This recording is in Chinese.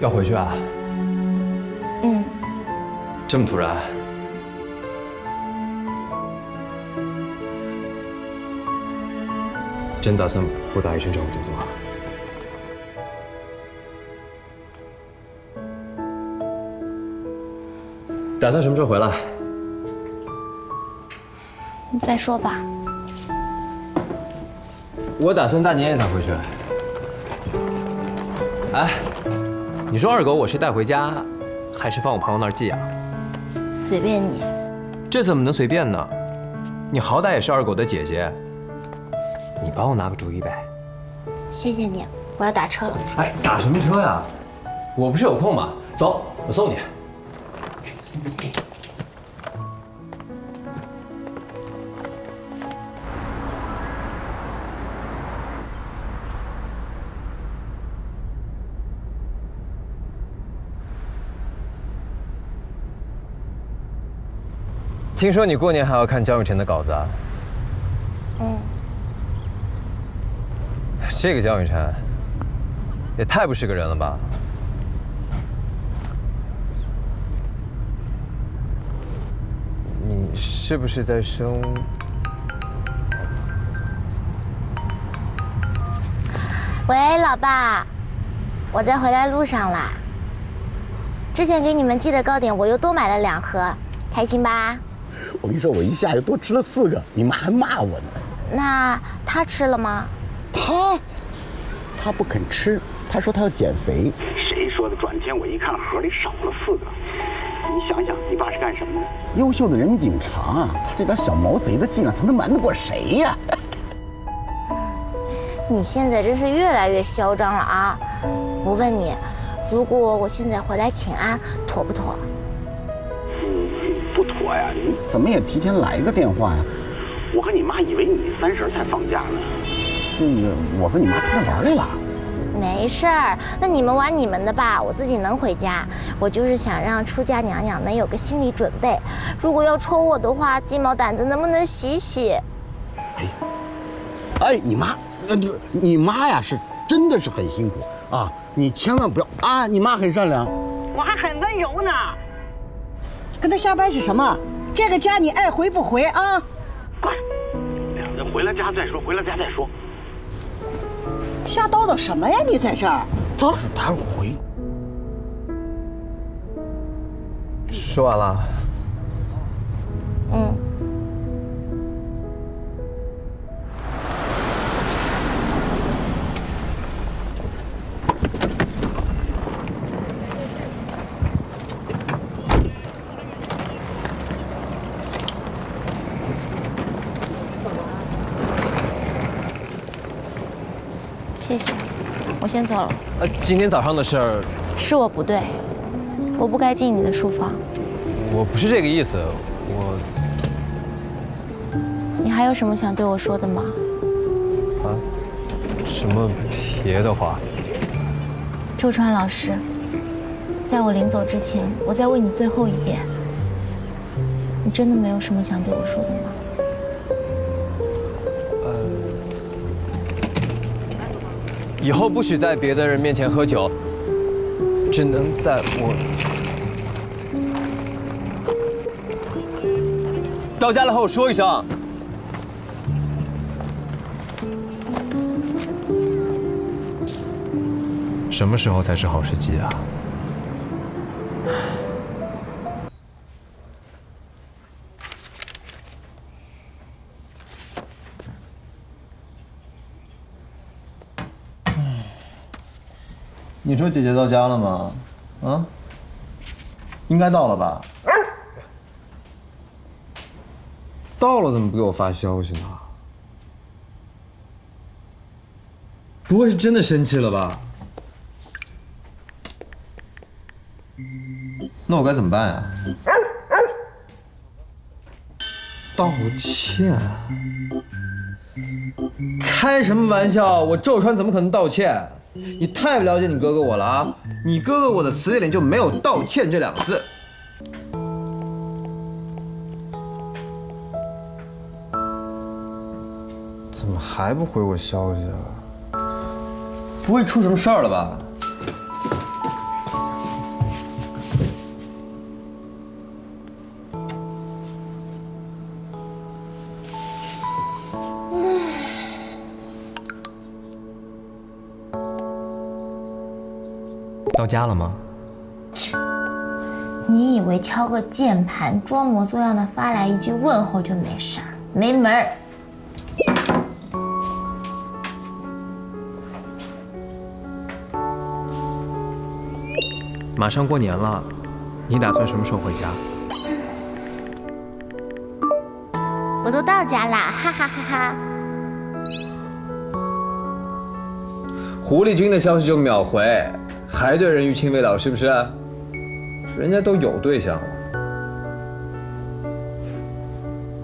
要回去啊？嗯，这么突然？真打算不打一声招呼就走啊？打算什么时候回来？你再说吧。我打算大年夜才回去。哎，你说二狗我是带回家，还是放我朋友那儿寄啊？随便你。这怎么能随便呢？你好歹也是二狗的姐姐，你帮我拿个主意呗。谢谢你，我要打车了。哎，打什么车呀？我不是有空吗？走，我送你。听说你过年还要看江雨晨的稿子啊？嗯，这个江雨晨也太不是个人了吧！你是不是在生？喂，老爸，我在回来路上啦。之前给你们寄的糕点，我又多买了两盒，开心吧？我跟你说，我一下就多吃了四个，你妈还骂我呢。那他吃了吗？他，他不肯吃，他说他要减肥。谁说的？转天我一看盒里少了四个。你想想，你爸是干什么的？优秀的人民警察，啊他这点小毛贼的伎俩，他能瞒得过谁呀？你现在真是越来越嚣张了啊！我问你，如果我现在回来请安，妥不妥？嗯，不妥呀！你怎么也提前来个电话呀？我和你妈以为你三十才放假呢。这个，我和你妈出来玩来了。没事儿，那你们玩你们的吧，我自己能回家。我就是想让出嫁娘娘能有个心理准备，如果要戳我的话，鸡毛掸子能不能洗洗？哎，哎，你妈，那，你你妈呀，是真的是很辛苦啊！你千万不要啊！你妈很善良，我还很温柔呢。跟他瞎掰扯什么？这个家你爱回不回啊？回了家再说，回了家再说。瞎叨叨什么呀？你在这儿，走了。待会儿回。说完了。嗯。谢谢，我先走了。呃，今天早上的事儿，是我不对，我不该进你的书房。我不是这个意思，我你还有什么想对我说的吗？啊，什么别的话？周川老师，在我临走之前，我再问你最后一遍，你真的没有什么想对我说的吗？以后不许在别的人面前喝酒，只能在我到家了和我说一声。什么时候才是好时机啊？你说姐姐到家了吗？啊？应该到了吧？到了怎么不给我发消息呢？不会是真的生气了吧？那我该怎么办呀？道歉？开什么玩笑！我赵川怎么可能道歉？你太不了解你哥哥我了啊！你哥哥我的词典里就没有道歉这两个字。怎么还不回我消息啊？不会出什么事儿了吧？到家了吗？你以为敲个键盘，装模作样的发来一句问候就没事儿？没门儿！马上过年了，你打算什么时候回家？我都到家啦，哈哈哈哈！狐狸君的消息就秒回，还对人鱼情未了是不是？人家都有对象了。